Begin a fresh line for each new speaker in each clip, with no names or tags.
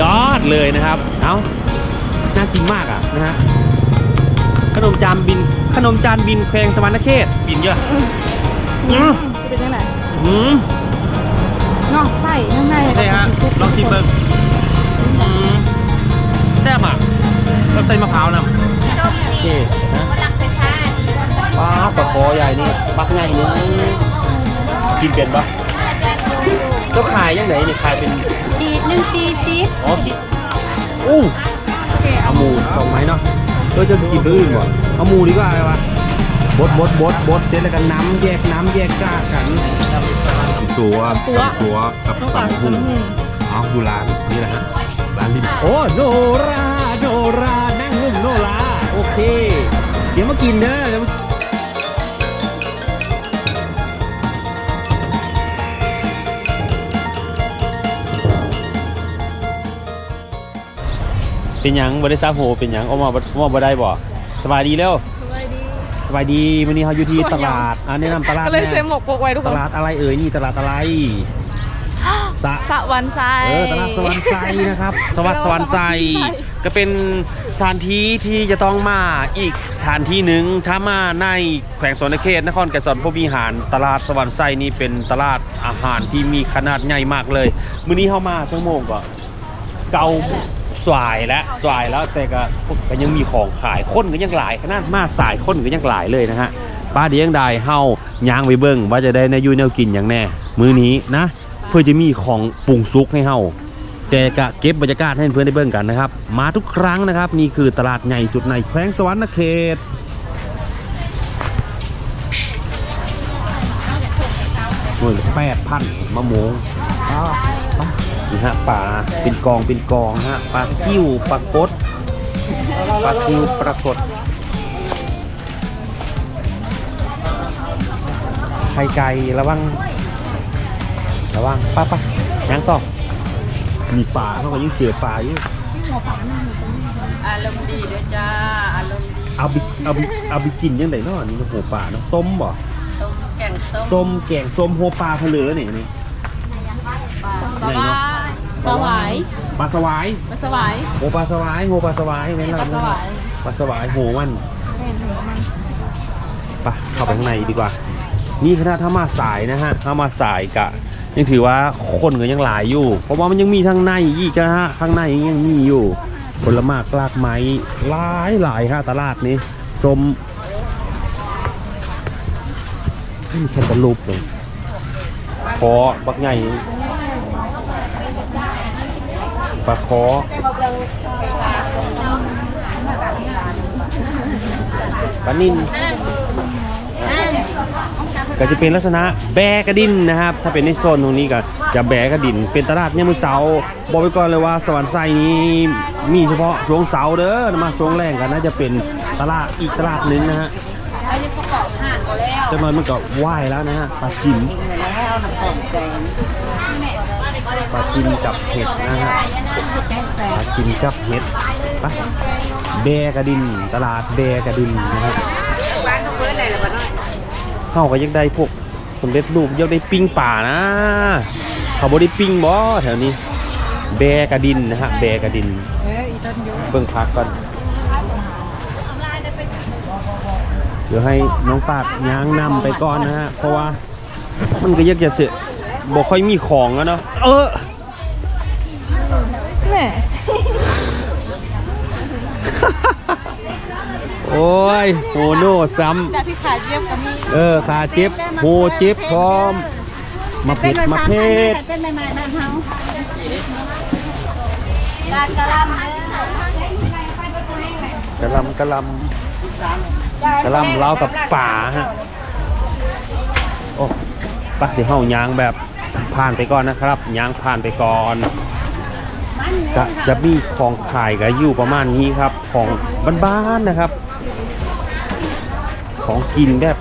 ยอดเลยนะครับ เอ้าน่ากินมากอะนะฮะ ขนมจานบิน ขนมจานบินแควงสวรรณเขตบินเยอะอืม
จะเป็นยังไง
อืม
นอกไส้ข้างใน
ใช่ฮะลองชิมเบิ้งอืมแซ่บอะแล้วใส่มะพร้าวนะ
ส้ม
โอเค
นี่
นะ
กำลังเป็นท่าดี
ป้าบปลาคอใหญ่นี่ปักง่ายนี่กินเป็นปะ เจ้าขายยังไงนี่ขายเป็น
ดีดหนึ่งซีซี
อ๋อคิดอู้
โอเค
เอาหมูสองไม้เนาะเออจะกินตัวอื่นบ่เอาหมูดีกว่าอะไรวะบดบดบดบดเสร็จแล้วกันน้ำแยกน้ำแยกกล้ากันตัวตัวกับ
ต้องการขนม
เอาดูร้านนี่แหละฮะร้านริมโอ้โนราโนรานั่งนุ่มโนราโอเค เดี๋ยวมากินเด้อเดี๋ยวมา เป็นหยังบริษัทโหเป็นหยังออกมาบ่ออกมาบ่ได้บ่สบายดีแล้ว
สบายดี
สบายดีวันนี้เราอยู่ที่ตลาดอ่าแนะนำตลาด
ก็เลย
แน่
เซมหมกปกไว้ทุกค
ต
น
ลาดอะไรเอ่ยนี่ตลาดอะไรสะ
สะวันไซ
เออตลาดสวรรค์ไซนะครับตลาดสวรรค์ไซก็เป็นสถานที่ที่จะต้องมาอีกสถานที่หนึ่งถ้ามาในแขวงสวนเขตนครแก่นสอนพวกมีหาร ตลาดสวรรค์ไซนี่เป็นตลาดอาหารที่มีขนาดใหญ่มากเลยมื้อนี้เข้ามาชั่วโมงก็เกา สายแล้วสายแล้วแต่ก็ก็ยังมีของขายคนก็ยังหลายขนาดมาสายคนก็ยังหลายเลยนะฮะป้าเดียงได้เฮาย่างไปเบิ่งว่าจะได้ในอยูแนวกินอย่างแน่ มื้อนี้นะ เพื่อจะมีของปรุงซุกให้เฮาแต่กะเก็บบรรยากาศให้เพื่อนได้เบิ่งกันนะครับ มาทุกครั้งนะครับ นี่คือตลาดใหญ่สุดในแขวงสวรรณเขตนู่นแปดพันมะม่วง นี่ฮะปลาเป็นกองเป็นกองฮะปลาคิ้วปลากดปลาคิ้วปลากดไข่ไก่ระวังระวังป้าป้ายังต่อมีป่าเขาก็ยิ่งเจอป่าอยู่
อารมณ์ดีด้วยจ้าอารมณ์ดี
เอาไปเอาไปเอาไปกินยังไงเนาะนี่โหป่าเนาะต้มบ่
ต้มแกงส้ม
ต้มแกงส้มโหปลาทะเลนี่นี่
ปลา
ไหนเนาะ
ปลาหวาย
ปลาสวาย
ปลาสวาย
โหปลาสวายโหปลาสวายแม่น
ป
ล่ะ
ลาสวาย
ปลาสวายโหมันไปเข้าไปข้างในดีกว่า นี่คณะถ้ามาสายนะฮะถ้ามาสายกะ ยังถือว่าคนก็ยังหลายอยู่ เพราะว่ามันยังมีทางในอีกนะฮะข้างในยังมีอยู่ผลไม้กลากไม้หลายหลายฮะตลาดนี้ส้มนี่แค่ตะลุปเลยคอบักใหญ่ ปลาคอปลานิ่นก็จะเป็นลักษณะแบกระดินนะครับ ถ้าเป็นในโซนตรงนี้ก็จะแบกระดิน เป็นตลาดเนี่ยมือเสาบอกไปก่อนเลยว่าสวรรค์ไซนี้มีเฉพาะช่วงเสาเด้อมาช่วงแรกกันน่าจะเป็นตลาดอีกตลาดหนึงนะฮะจะนอยมันก็ไหว้แล้วนะฮะปลาจิ๋ม ปลาจิมกับเห็ดนะฮะปลาจิมกับเห็ดไปแบกระดิน ตลาดแบกระดินนะครับเข้าก็ยังได้พวกสำเร็จรูปยังได้ปิ้งป่านะ เขาบ่ได้ปิ้งบ่แถวนี้แบกระดินนะฮะแบกระดิน
เอออีต้นยู
เบิ่งพักก่อนเดี๋ยวให้น้องปาดย้างนำไปก่อนนะฮะเพราะว่ามันก็ยังจะเสีย บ่ค่อยมีของอะเนาะเออ
แหม่
โอ้ยโหโน่ซ้ำ
จากที่ขาเยี่ยมก็มี
เออขาเจ็บโหเจ็บพร้อม มาเผ็ดมาเผ็ด
เป็นใหม่ๆบ้านเฮากากะลำเด้อก
ระลำกระลำกระลำเล้ากับป่าฮะ โอ้ไปเดี๋ยวเฮายางแบบ ผ่านไปก่อนนะครับยางผ่านไปก่อนก็จะมีของขายก็อยู่ประมาณนี้ครับ ของบ้านๆนะครับ ของกินแบบ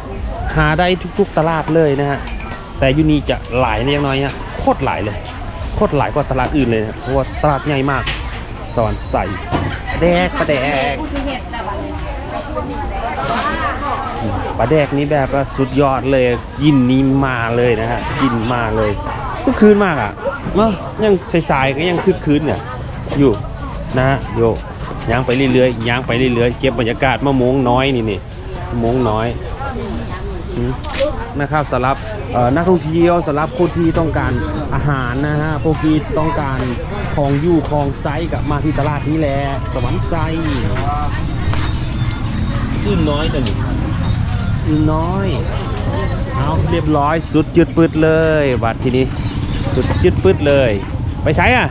หาได้ทุกๆตลาดเลยนะฮะแต่อยูนี้จะหลายเล็กน้อยฮะโคตรหลายเลย โคตรหลายกว่าตลาดอื่นเลยนะเพราะว่าตลาดใหญ่มากสอนใส่แดกปลาแดกปลาแดกนี้แบบว่าสุดยอดเลยกินนี้มาเลยนะฮะกินมาเลย กคืนมากอะเนาะยังสายๆก็ยังคึกคืนเนี่ยอยู่นะฮะโยย่างไปเรื่อยๆย่างไปเรื่อยๆเก็บบรรยากาศมะม่วงน้อยนี่นี่มะม่วงน้อยอืมนะครับสำหรับเอ่อนักท่องเที่ยวสำหรับคนที่ต้องการอาหารนะฮะพวกที่ต้องการของอยู่ของไซส์กับมาที่ตลาดนี้แหละสวรรค์ไซอื่นน้อยตัวนี้อื่นน้อยเอาเรียบร้อยสุดจืดปืดเลยบัตรทีนี้ สุดจืดปืดเลย ไปใช้อะ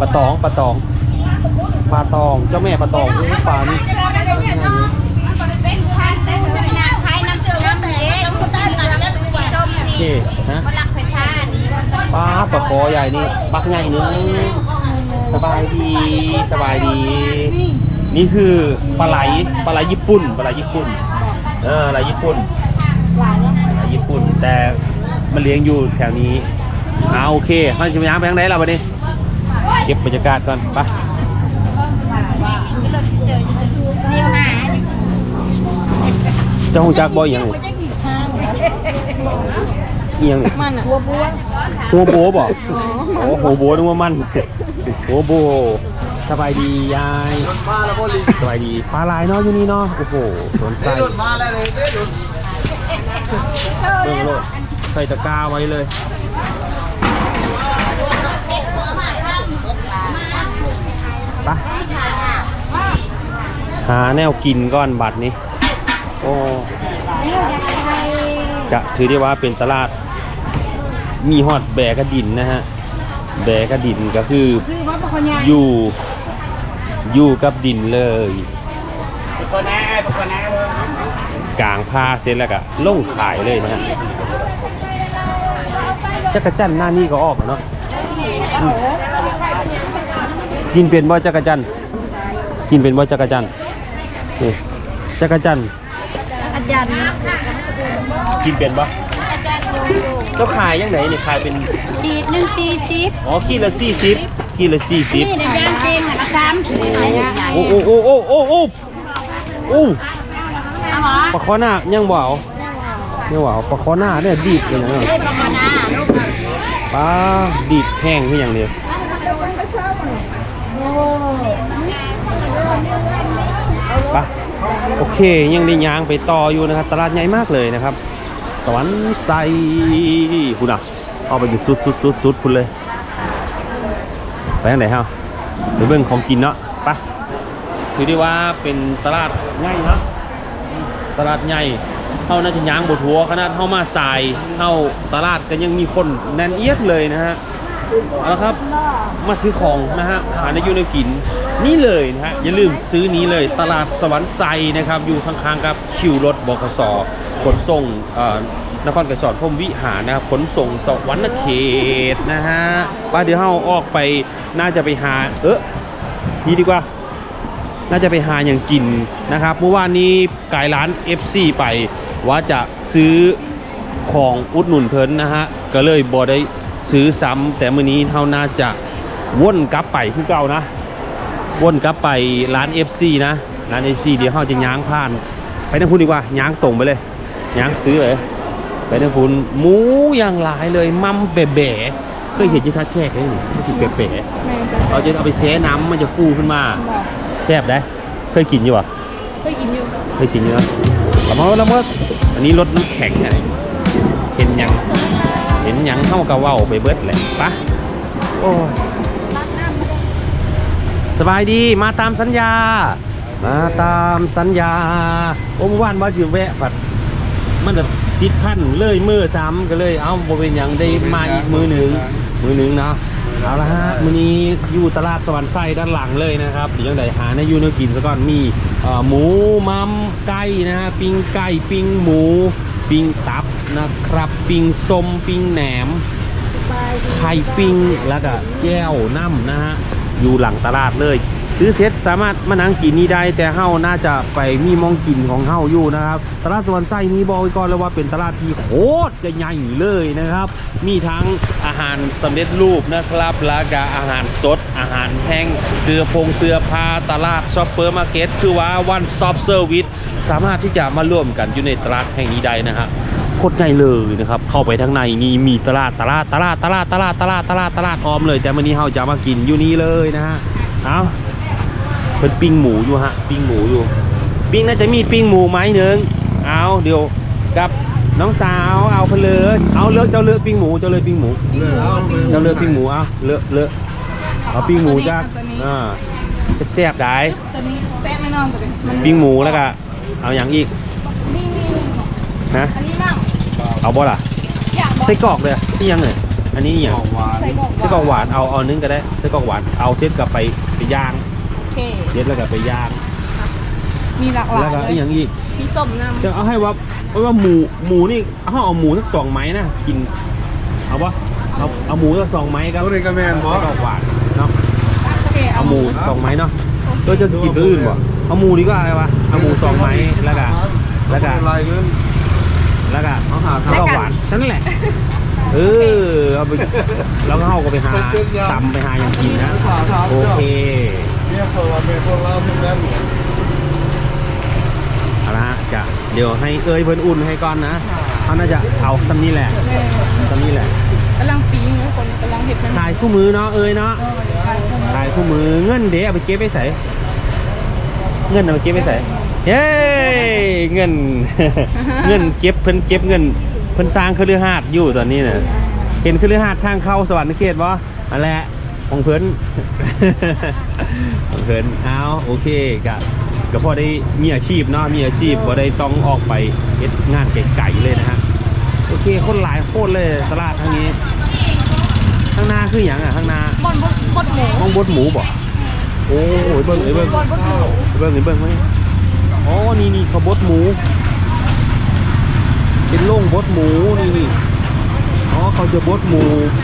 ปลาตองปลาตองปลาตอง เจ้าแม่ปลาตองโอ้ปลานี่
ยน้ำเชื่อมเด็กสีส้ม
โอเค
นี่
ฮะปลาปลาคอใหญ่นี่ปักใหญ่นึงสบายดีสบายดี นี่คือปลาไหลปลาไหลญี่ปุ่นปลาไหลญี่ปุ่นเออปลาไหลญี่ปุ่น แต่มันเลี้ยงอยู่แถวนี้อ่าโอเคมันจะไปย่างไปทางไหนล่ะวันนี้เก็บบรรยากาศก่อนไป
เจอเรียวหา
เจ้าหงจักบ่อยังนี่เอียงนี่
มันอะหัวบัว
หัวโบบ่โอ้โหโบนึกว่ามันหัวโบสบายดียายสบายดีปลาลายเนาะอยู่นี่เนาะโอ้โหสวนไส้
มาแล้ว เบิ่
งโลดใส่ตะกร้าไว้เลยไปหาแนวกินก้อนบัตรนี้ โอ้จะถือได้ว่าเป็นตลาด มีฮอดแบกระดินนะฮะ แบกระดินก็คือ
อ
ยู่อยู่กับดินเลย
ตัวแน่ตัวแน่เลย
กลางผ้าเสร็จแล้วก็ลงขายเลยนะฮะจักรจันทร์หน้านี่ก็ออกอะเนาะอืมกินเป็นบ่จักรจันทร์กินเป็นบ่จักรจันทร์นี่จักรจันทร์
อาจารย์
กินเป็นบ่แล้วขายยังไงนี่ขายเป็น
ดีดหนึ่งสี่สิบ
อ๋อขีดละสี่สิบขีดละสี่สิบ
นี่ในยางเป็นหันละสาม
โอ้โอ้โอ้โอ้โอ้โอ้โอ้ ปลาคอหน้ายังบ่เอายังบ่เอาปลาคอหน้าเนี่ยดีดกันนะ
ได้ประมาณน่ะลูก
ปลาดีดแห้งที่อย่างเดียวปะโอเคยังได้ยางไปต่ออยู่นะครับ ตลาดใหญ่มากเลยนะครับสวรรค์ไซคุณอะเอาไปอยู่สุดสุดสุดสุดคุณเลยไปทางไหนฮะไปเบิ่งของกินเนาะไปถือได้ว่าเป็นตลาดใหญ่เนาะ ตลาดใหญ่เฮาน่าจะย่างบทัวขนาดเฮามาสายเฮาตลาดก็ยังมีคนแน่นเอียดเลยนะฮะเอาละครับมาซื้อของนะฮะหาในยูนกินนี่เลยนะฮะอย่าลืมซื้อนี้เลยตลาดสวรรค์ไซนะครับ อยู่ข้างๆกับคิวรถบกสขนส่งนครไกรสอนพรมวิหารนะครับขนส่งสวรรค์เขตนะฮะว่าเดี๋ยวเฮาออกไปน่าจะไปหาเออนี่ดีกว่า น่าจะไปหาอย่างกินนะครับเมื่อวานนี้กายร้าน FC ไปว่าจะซื้อของอุดหนุนเพิ่นนะฮะก็เลยบอได้ซื้อซ้ำแต่มื้อนี้เท่าน่าจะวนกลับไปคือเก่านะวนกลับไปร้าน FC นะร้าน FC เดี๋ยวเขาจะย้างผ่าน ไปทางพุนดีกว่าย้างตรงไปเลยย้างซื้อเลยไปทางพุนหมูอย่างหลายเลยมัมเบ๋เบ๋เคยเห็นยี่ทัดแขกไหมนี่มันคือเป๋ๆเราจะเอาไปแช่น้ำมันจะฟูขึ้นมา แซ่บได้เคยกินอยู่ปะ
เคยกินอยู่
เคยกินอยู่นะละเมอละเมออันนี้รสน้ำแข็งอะไรเห็นหยังเห็นหยังเข้ากะเว้าไปเบิดเลยปะโอ้สบายดีมาตามสัญญา มาตามสัญญาโอ้เมื่อวานว่าสิแวะปัดมันแบบติดพันเลยมือซ้ำก็เลย เอ้าบ่เป็นหยังได้มาอีกมือหนึ่งมือหนึ่งเนาะ เอาละฮะมื้อนี้อยู่ตลาดสวรรค์ไส้ด้านหลังเลยนะครับเดี๋ยวยังไงหาในยูเนกินซะก่อนมีเอ่อหมูมัมไก่นะฮะปิ้งไก่ปิ้งหมู ปิ้งตับนะครับปิ้งส้มปิ้งแหนมไข่ปิ้งแล้วก็แจ้วน้ำนะฮะอยู่หลังตลาดเลย ซื้อเซ็ตสามารถมานั่งกินนี่ได้ แต่เฮาน่าจะไปมีมองกินของเฮาอยู่นะครับตลาดสวรรค์ไส้นี้บอกไว้ก่อนเลยว่าเป็นตลาดที่โคตรจะใหญ่เลยนะครับ มีทั้งอาหารสำเร็จรูปนะครับแล้วก็อาหารสด อาหารแห้งเสื้อผงเสื้อผ้าตลาดช็อปเปอร์มาร์เก็ตคือว่า one stop service สามารถที่จะมาร่วมกันอยู่ในตลาดแห่งนี้ได้นะครับโคตรใหญ่เลยนะครับ เข้าไปทางในนี่มีตลาดตลาดตลาดตลาดตลาดตลาดตลาดตลาดออมเลย แต่วันนี้เราจะมากินอยู่นี่เลยนะฮะเอา เพิ่นปิ้งหมูอยู่ฮะ ปิ้งหมูอยู่ ปิ้งน่าจะมีปิ้งหมูไหมหนึ่งเอาเดี๋ยวกับน้องสาวเอาเพนเลยเอาเลือกเจ้าเลือกปิ้งหมูเจ้าเลือกปิ้งหมู
เลยเอาเลย
เจ้าเลือกปิ้งหมูเอาเลือกเลือกเอาปิ้งหมูจ้าอ่าแซ่บๆได้
ตัวนี้แป๊ะไม่นอนตัวนี้มัน
ปิ้งหมูแล้วก็เอาอย่างอีกฮะ
อันนี้มั่ง
เอาบ่ล่ะ
อยากบอก
ไส้กรอกเลยนี่ยังเลยอันนี้นี่ยัง
ของหวาน
ใส่กรอก
ไส้กรอกหวานเอาเอานึงก็ได้ไส้กรอกหวานเอาเซ็ตกับไปไปย่าง
โอ เค
เซ็ตแล้วก็ไปย่าง
มีหลากหลา
แล้ว
ย
ก็
เล
ไอ้
ย
อย่างอีก
มีส้มน้ำ
จะเอาให้ว่าเอาว่าหมูหมูนี่เอาเอาหมูสักสองไม้นะกินเอาปะเอาเอาหมูสักสองไม้ครับ
ตัวนี้ก็แมนบอ
ไส้กรอกหวานเนาะ
โอเค
เอาหมูสองไม้เนาะเออจะกินตัวอื่นบ่เอาหมูดีกว่าอะไรวะเอาหมูสองไม้แล้วก็แล้วก็
ลายเงิน
แล้วก็
เอาหา
ไส้
ทำ
กรอกหวานนั่นแหละ เออเอาไปแล้วก็เข้าก็ไปหาตำไปหาอย่างกินนะ
หาทำ
โอเค
เนี่ยเปิดเป็นพวกเราเพื่อนกัน
เอาละฮะจะเดี๋ยวให้เอ้ยเพิ่นอุ่นให้ก่อนนะเขาน่าจะเอาซัมนี่แหละซัมนี่แหละ
กำลังปีงนะคนกำลังเห็ดมัน
ขายคู่มือเนาะเอ้ยเนาะขายคู่มือเงินเดี๋ยวเอาไปเก็บไปใส่เงินเอาไปเก็บไปใส่เย้เงิน เงินเก็บเพิ่นเก็บเงินเพิ่นสร้างคฤหาสน์อยู่ตอนนี้น่ะเห็นคฤหาสน์ทางเข้าสวรรค์เขตบ่อันแหละ ของเพิ่น ของเพิ่นเอาโอเคกะก็พอได้มีอาชีพเนาะมีอาชีพบ่ได้ต้องออกไปเฮ็ดงานไกลๆเลยนะฮะโอเคคนหลายโคตรเลยตลาดทางนี้ข้างหน้าคืออย่างอะข้างหน้า
บอนบดบดหมู
ห้องบดหมูบ่โอ้ยเบิ้งเอ้ยเบิ้ง
บอนบดหมู
เบิ้งเอ้ยเบิ้งมานี่อ๋อนี่นี่เขาบดหมู เป็นโล่งบดหมูนี่นี่อ๋อเขาจะบดหมู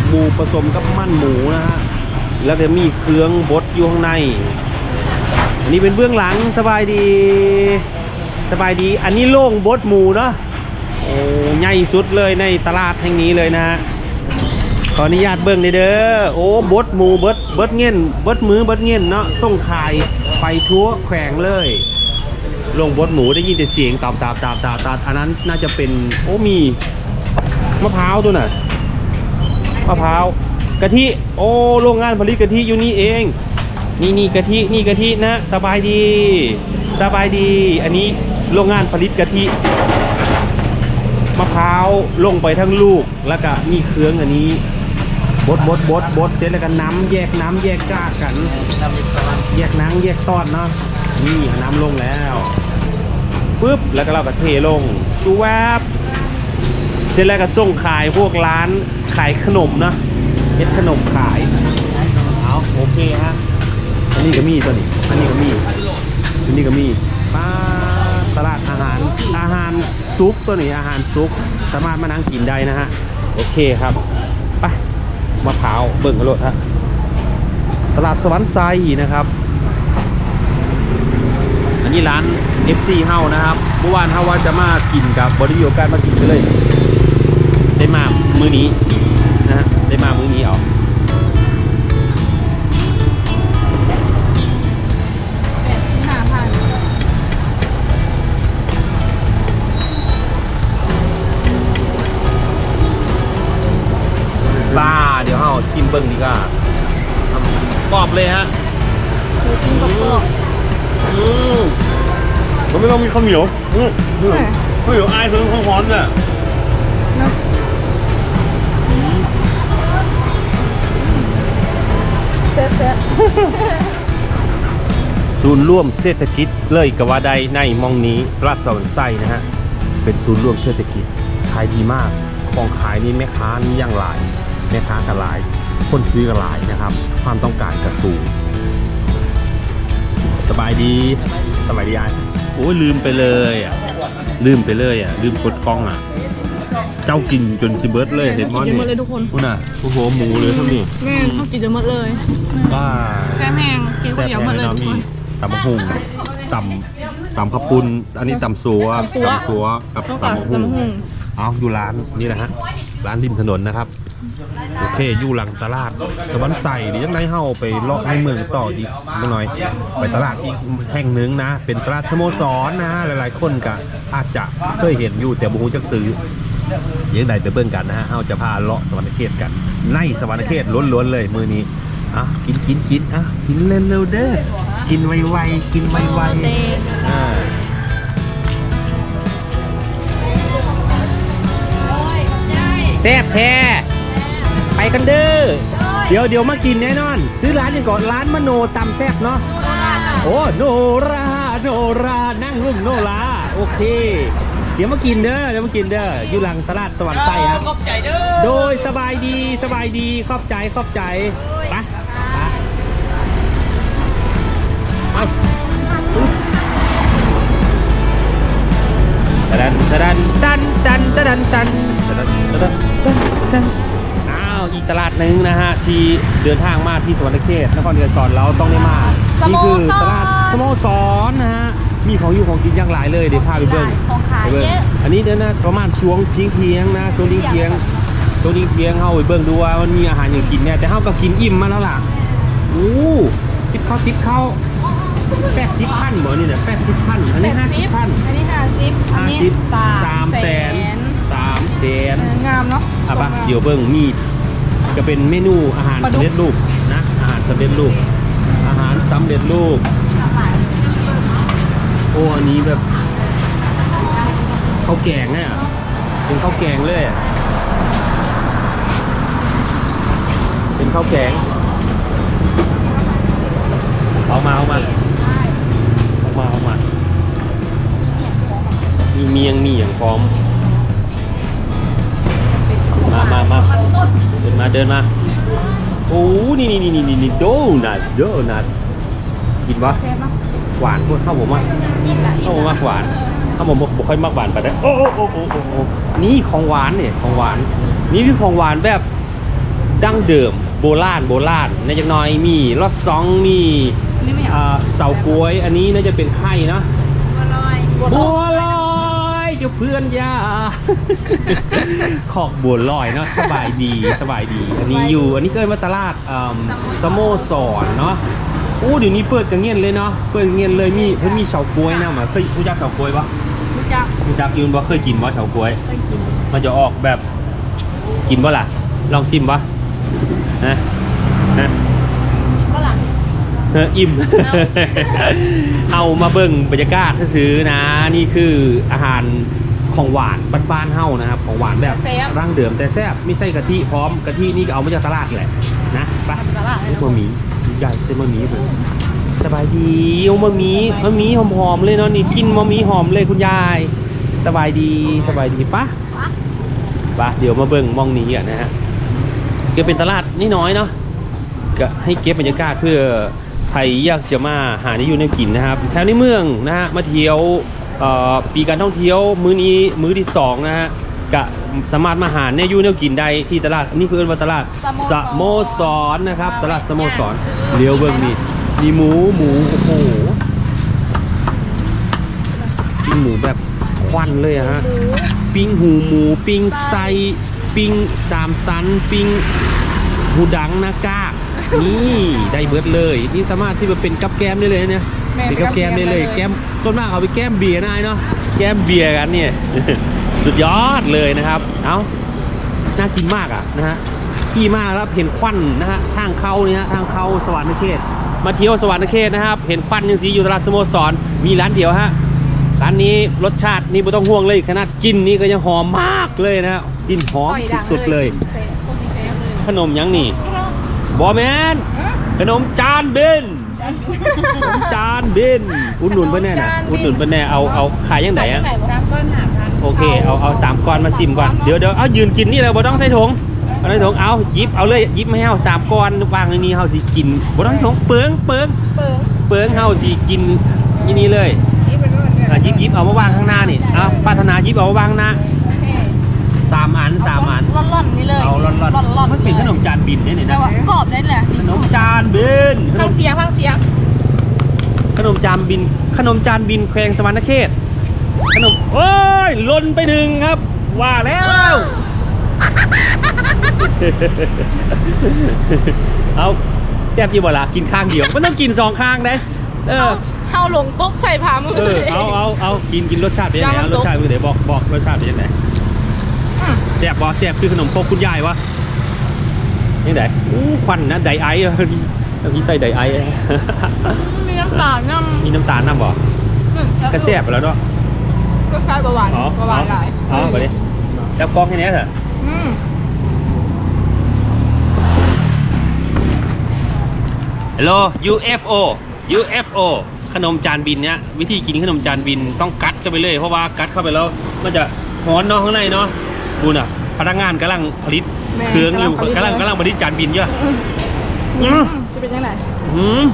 หมูผสมกับมันหมูนะฮะ แล้วจะมีเครื่องบดอยู่ข้างใน อันนี้เป็นเบื้องหลังสบายดี สบายดี อันนี้โล่งบดหมูเนาะโอ้ใหญ่สุดเลยในตลาดแห่งนี้เลยนะฮะขออนุญาตเบิ่งเลยเด้อโอ้บดหมูบดบดเงินบดมือบดเงินเนาะส่งขายไปทั่วแขวงเลยลงบดหมูได้ยินแต่เสียงตามตามตามตามตามอันนั้นน่าจะเป็นโอ้มีมะพร้าวตัวน่ะมะพร้าว กะทิโอ้โรงงานผลิตกะทิอยู่นี่เอง นี่นี่กะทินี่กะทินะสบายดี สบายดี อันนี้โรงงานผลิตกะทิมะพร้าวลงไปทั้งลูกแล้วก็มีเครื่องอันนี้บดบดบดบดเสร็จแล้วก็น้ำแยกน้ำแยกกากกันแยกน้ำแยกตอนเนาะนี่น้ำลงแล้วปุ๊บแล้วก็เราก็เทลงจูแวบเสร็จแล้วก็ส่งขายพวกร้านขายขนมนะ เฮ็ดขนมขายเอาโอเคฮะอันนี้ก็มีตัวนี้ อันนี้ก็มีอันนี้ก็มีป้าตลาดอาหารอาหารซุปตัวนี้อาหารซุปสามารถมานั่งกินได้นะฮะโอเคครับไปมะพร้าวเบิ่งกันโลดฮะตลาดสวรรค์ไซนะครับ อันนี้ร้าน FC เฮานะครับเมื่อวานเฮาว่าจะมากินกับบริโภคการมากินกันเลยได้มามื้อนี้ มามื้อนี้เอา
ห้าพัน
บ้าเดี๋ยวเฮาชิมเบิ้งดีกว่าทำกรอบเลยฮะ
หมูจิ้มกับกรอบ
อืมมันไม่ต้องมีข้าวเหนียวอืมอืมข้าวเหนียวอายเพิ่งร้อนๆน่ะ ศูนย์ร่วมเศรษฐกิจเลยกว่าใดในมองนี้รัฐสวรรค์ไส้นะฮะ เป็นศูนย์ร่วมเศรษฐกิจขายดีมาก ของขายนี่แม่ค้านี่ย่างหลายแม่ค้ากันหลาย คนซื้อกันหลายนะครับ ความต้องการกระสูงสบายดีสบายดีไอ้โอ้ยลืมไปเลยอะลืมไปเลยอะลืมกดกล้องอะ เจ้ากินจนซิเบิร์ดเลยเห็นมอน
กิน
นี่
หมดเลยทุกคน
นู่นน่ะโอ้โหหมูเลยเท่านี้
แม่เขากินจนหมดเลย
ว้า
แซ่บแห้งกินคน
แซ่บ
เดียว
แน่
หมดเลย
เนาะ
ทุก
มี
คน
ตำมะฮุ่งตำตำข้าวปุ้นอันนี้ตำซัว
ตำซัว
ตำซัวกับ
ต้องกับ
ตำมะฮุ่ง
ตำมะฮุ่ง
เอาอยู่ร้านนี่แหละฮะร้านริมถนนนะครับ โอเคอยู่หลังตลาดสวรรค์ใส่เดี๋ยวยังไงเฮาไปเลาะในเมืองต่ออีกนิดหน่อย ไปตลาดอีกแห่งหนึ่งนะ เป็นตลาดสโมสรนะ หลายๆคนก็อาจจะเคยเห็นอยู่แต่บุหูจักซื้อ ยังใดไปเบิ่งกันนะฮะเอาจะพาเลาะสวรรคเขตกัน ในสวรรคเขตล้วนๆเลยมือนี้อะกินกินกินอะกินเร็วๆเด้อกินไวๆกินไวๆอ่าแซ่บแท้ไปกันเด้อเดี๋ยวเดี๋ยวมากินแน่นอน ซื้อร้านยังก่อนร้านมโนตำแซ่บเนาะโอ้โนราโนรานั่งรุ่งโนราโอเค เดี๋ยวมากินเด้อเดี๋ยวมากินเด้ออยู่หลังตลาดสวรรค์ไส้ครับ
ขอบใจเด้อ
โดยสบายดีสบายดีขอบใจขอบใจไปไปตะดันตะดันตันตันตะดันตันตะดันตะดันตันอ้าวอีกตลาดหนึ่งนะฮะที่เดินทางมาที่สวรรค์เขตนครเดือนสอนเราต้องได้มานี่คือตลาดสโมสรนะฮะ มีของอยู่ของกินอย่างหลายเลยเดี๋ยวพาไปเบิ่ง
ของขาย
ไปเบิ่ง
เยอะ
อันนี้เดี๋ยวนะประมาณช่วงทิ้งเที่ยงนะช่วงทิ้งเที่ยงช่วงทิ้งเที่ยงเฮาไปเบิ่งดูว่ามันมีอาหารอย่างกินเนี่ยแต่เฮาก็กินอิ่มมาแล้วล่ะอู้ติบข้าวติบข้าวแปดสิบพันบ่นี่เนี่ยแปดสิบพันอันนี้ห้าสิบพัน
อันนี้ห้าสิบอัน
ห้า
นี้
สิบ
สา
สาม
ม
แสนสามแสน
งามเนาะ
อะปะเดี๋ยวเบิ่งมีก็เป็นเมนูอาหารสำเร็จรูปนะอาหารสำเร็จรูปอาหารสำเร็จรูป โอ้อันนี้แบบข้าวแกงเนี่ยเป็นข้าวแกงเลยเป็นข้าวแกงเอามาเอามาเอามาเอามามีเมียงมีอย่างพร้อมมามามาเดินมาเดินมาโอ้นี่นี่นี่นี่นี่โดนัทโดนัทกินปะ หวานพวกข้าวผมอะ
อิ่มละอิ่
ข้าว
ม
ผมมากหวานข้าวผมบ่ค่อยมากหวานไปได้โอ้โอ้โอ้โอ้โอ้โอ้นี่ของหวานเนี่ยของหวาน นี่คือของหวานแบบดั้งเดิมโบราณโบราณในจักหน้อยมีรสซองมี
นี่ไม่อยาก
อ่าเสากล้วย อันนี้น่าจะเป็นไข่เนอะ
อร่อย
บัวลอยเจ้าเพื่อนยาขอกบัวลอยเนาะสบายดีสบายดี อันนี้อยู่ อันนี้เกิดมาตลาดอ่าสโมสรเนาะ โอ้เดี๋ยวนี้เปิดกันเงียนเลยเนาะเปิดกันเงียนเลยมีเพิ่นมีเฉาก๊วยนะมาเคยรู้จักเฉาก๊วยปะ
รู้จัก
รู้จักอยูนบ่เคยกินบ่เฉาก๊วย
เคยกิน
มันจะออกแบบกินบ่ล่ะ ลองชิมปะฮะฮะ
กินฝรั่ง
เอออิ่ม เอามาเบิ่งบรรยากาศซื้อๆนะ นี่คืออาหารของหวานบ้านๆเฮานะครับ ของหวานแบบร่างเดิมแต่แซ่บไม่ใส่กะทิพร้อมกะทินี่ก็เอามาจากตลาดแหละนะไป
ตลาดเลย
โอ้บะหมี่ ใหญ่เส้นบะหมี่เลยสบายดีโอ้บะหมี่บะหมี่หอมๆเลยเนาะนี่กินบะหมี่หอมเลยคุณยาย สบายดีสบายดีปะปะเดี๋ยวมาเบิ่งมองนี้อะนะฮะก็เป็นตลาดนี่น้อยเนาะก็ให้เก็บบรรยากาศเพื่อใครอยากจะมาหาที่อยู่ในกินนะครับแถวในเมืองนะฮะมาเที่ยวปีการท่องเที่ยวมื้อนี้มื้อที่สองนะฮะ ก็สามารถมาหาเนี่ยอยู่แนวกินได้ที่ตลาด นี่คือเอิ้นว่าตลาดสโมสรนะครับ ตลาดสโมสรเลี้ยวเบิ่งนี่มีหมูหมูโอ้โหปิ้งหมูแบบควันเลยอะฮะปิ้งหูหมูปิ้งไส้ปิ้งสามสันปิ้งหูดังหน้ากากนี่ได้เบิร์ดเลยนี่สามารถที่มาเป็นกับแก้มได้เลยเนี่ยเป็นกับแก้มได้เลย แก้มส่วนมากเอาไปแก้มเบียร์นายเนาะแก้มเบียร์กันเนี่ย สุดยอดเลยนะครับ เอาน่ากินมากอะนะฮะขี่มาแล้วเห็นควันนะฮะทางเข้าเนี่ยฮะทางเข้าสวรรค์เขตมาเที่ยวสวรรค์เขตนะครับ เห็นควันยังสีอยู่ตลาดสโมสร มีร้านเดียวฮะร้านนี้รสชาตินี่ไม่ต้องห่วงเลยขนาดกินนี่ก็ยังหอมมากเลยนะฮะกลินหอมที่สุดเลย ขนมยังนี่บอแมนขนมจานเบนขนมจานเบนอุดหนุนเพื่อนแน่น่ะอุดหนุนเพื่อนแน่เอาเอาขายยังไงอะ
ไหนร้านก้อนหาพัน
โอเคเอาเอาสามก้อนมาซิมก่อนเดี๋ยวเดี๋ยวเอายืนกินนี่เลยบ่ต้องใส่ถุงเอาใส่ถุงเอาหยิบเอาเลยหยิบมาให้เอาสามก้อนวางในนี้เฮาสิกินบ่ต้องใส่ถุงเปิงเปิง
เปิง
เปิงเฮาสิกินนี่นี่เลย
นี่เป็นรุ่นเนี่ย
อะหยิบหยิบเอามาวางข้างหน้านี่เอาปรารถนาหยิบเอามาวางข้างหน้าสามอันสามอัน
ร่อนๆนี่เลย
เอาร้อน
ร่อน
ๆ
ๆ
มันเป็นขนมจานบินเนี่ยนี่
แต่
นะ
ว่ากรอบได้แหละ
ขนมจานบินขน
ฟัง
ม
เสียงฟังเสียง
ขนมจานบิน ขนมจานบินแขวงสวรรณเขต ขนมโอ้ยหล่นไปหนึ่งครับ ว่าแล้ว เอาแซ่บอยี่บ่ล่ะกินข้างเดียวมันต้องกินสองข้างได้เออ
เข้าลงปุ๊บใส่ผ้ามือ
เออเอาเอาเอากินกินรสชาติเป็นยังไง
ยำน้ำ
เอารสชาติเป็นยังไงบอกบอกรสชาติเป็นยังไง
อืม
แซ่บบ่แซ่บคือขนมครกคุณยายวะนี่ไหนอู้ควันนะไดไอซ์อะแล้วพี่ใส่ไดไอซ์อะ
มีน้ำตาลน้
มีน้ำตาลน้ำบ่ำกระแซ่บไปแล้วเนาะ
ก็ใช้ประวัติ
อ๋อ
ประวัติหลาย
อ๋อไปดิจับกล้องแค่นี้เถอะ
อืม
ฮัลโหล UFO UFO ขนมจานบินเนี้ยวิธีกินขนมจานบินต้องกัดเข้าไปเลย เพราะว่ากัดเข้าไปแล้วมันจะร้อนเนาะข้างในเนาะดูน่ะพนักงานกำลังผลิตเครื่องอยู่กำลังกำลังผลิตจานบินอยู่
อืมจะเป็นยังไง
อืม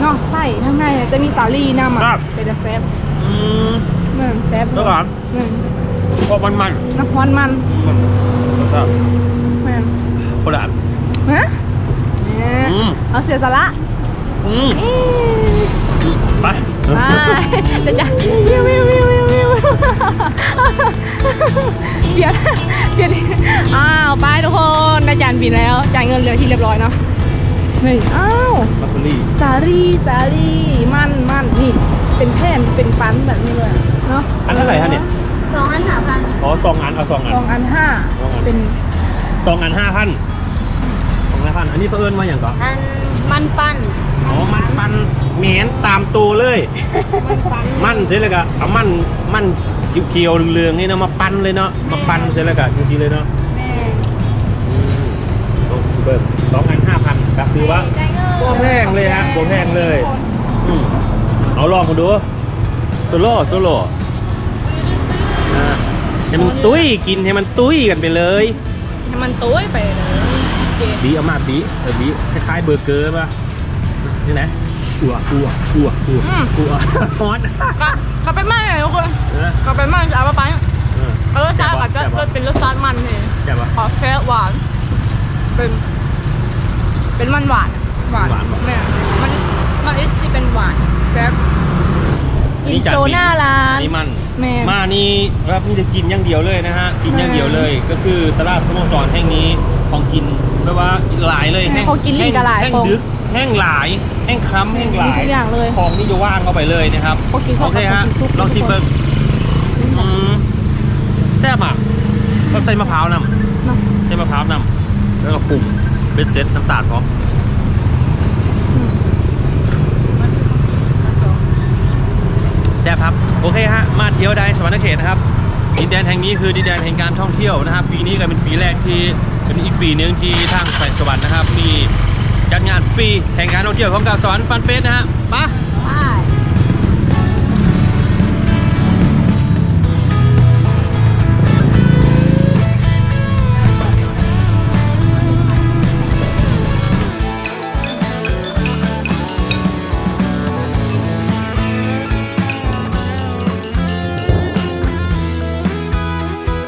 เนาะไส้ข้างในจะมีสาลีน้ำ
ครั
อะ
บ
เป็นแซ่บ
อืม
เหมือนแซ่บ
แล้วก่อน
เหมือน
เพราะมันมัน
น้ำมันมัน
มันครับ
เหมือน
คนละอัน
ฮะเนี่ย
อืม
เอาเสียสาระ
อืม
เอ๊ะ
ไป
ไปจะจะวิววิววิววิววิวเปลี่ยนเปลี่ยนอ้าวไปทุกคนได้จานบินแล้วจ่ายเงินเรียที่เรียบร้อยเนาะนี่อ้าว
บัคเบอรี่
สาลีสาลีมันมันนี่เป็นแผ่นเป็นฟันแบบนี้เลยอะ เนาะ
อันเท่าไหร่ฮะเนี่ย
สองอันหาพัน
อ๋อสองอันเอาสองอัน
สองอันห้า
สองอัน
เป็น
สองอันห้าพันสองอันห้าพันอันนี้เพิ่นมาอย่างก่อน
อันมันปั้น
อ๋อมันปันเหม็นตามตัวเลย มันเสร็จแล้วก็เอามันมันเขียวๆเหลืองๆนี่เนาะมาปั้นเลยเนาะมาปั้นเสร็จแล้วก็จริงๆเลยเนาะ
แม่
อืมโอ้เบิ่มสองอันห้าพันก็คือว่า
ได้เงิน
โบแพงเลยฮะโบแพงเลยอืมเอาลองมาดูโซโล่โซโล่อ่า ให้มันตุ้ยกินให้มันตุ้ยกันไปเลย
ให้มันตุ้ยไปเลยโอเค
บีเอามาบีเออบีคล้ายๆเบอร์เกอร์ป่ะนี่นะอัวอัวอัวอัวอัวฮอต
ก็ก็เป็นมันเลยทุกคน
เออ
ก็เป็นมันจะเอามาปั้น
เออ
เออชาติอาจจะ
แซ่บปะ
จะเป็นรสชาติมันเลย
แซ่บปะ
ขอแค่หวาน เป็น เป็นมันหวานหวาน
หวานเหรอ
แม่มันมันอิสที่เป็นหวานแซ่บ
อันนี้จาน
โชว์
บิ
หน้าร้าน
อันนี้มัน
แม่
มานี่รับนี่จะกินอย่างเดียวเลยนะฮะกินอย่างเดียวเลย ก็คือตลาดสโมสรแห่งนี้ของกินแปลว่าหลายเลยแห้ง
เขากินลีกกับหลาย
แห้ง
คง
ดึกแห้งหลายแห้งคล้ำแห้งหลาย
ทุกอย่างเลย
ของนี่จะว่างเข้าไปเลยนะครับ
เขากิน
โอเคฮะ
เขากินซุป
ลองชิมเบิ้งอืมแซ่บอะก็ใส่มะพร้าวนำ
เนาะ
ใส่มะพร้าวนำแล้วก็ปรุงเป็นเจ็ดน้ำตาลพร้อม แซ่บครับ โอเคฮะ มาเที่ยวได้สวรรณเขตนะครับ ดินแดนแห่งนี้คือดินแดนแห่งการท่องเที่ยวนะครับ ปีนี้ก็เป็นปีแรกที่เป็นอีกปีหนึ่งที่ทางแขวงสวรรค์นะครับ มีจัดงานปีแห่งการท่องเที่ยวของกาวสวรรค์ฟันเฟสนะฮะไป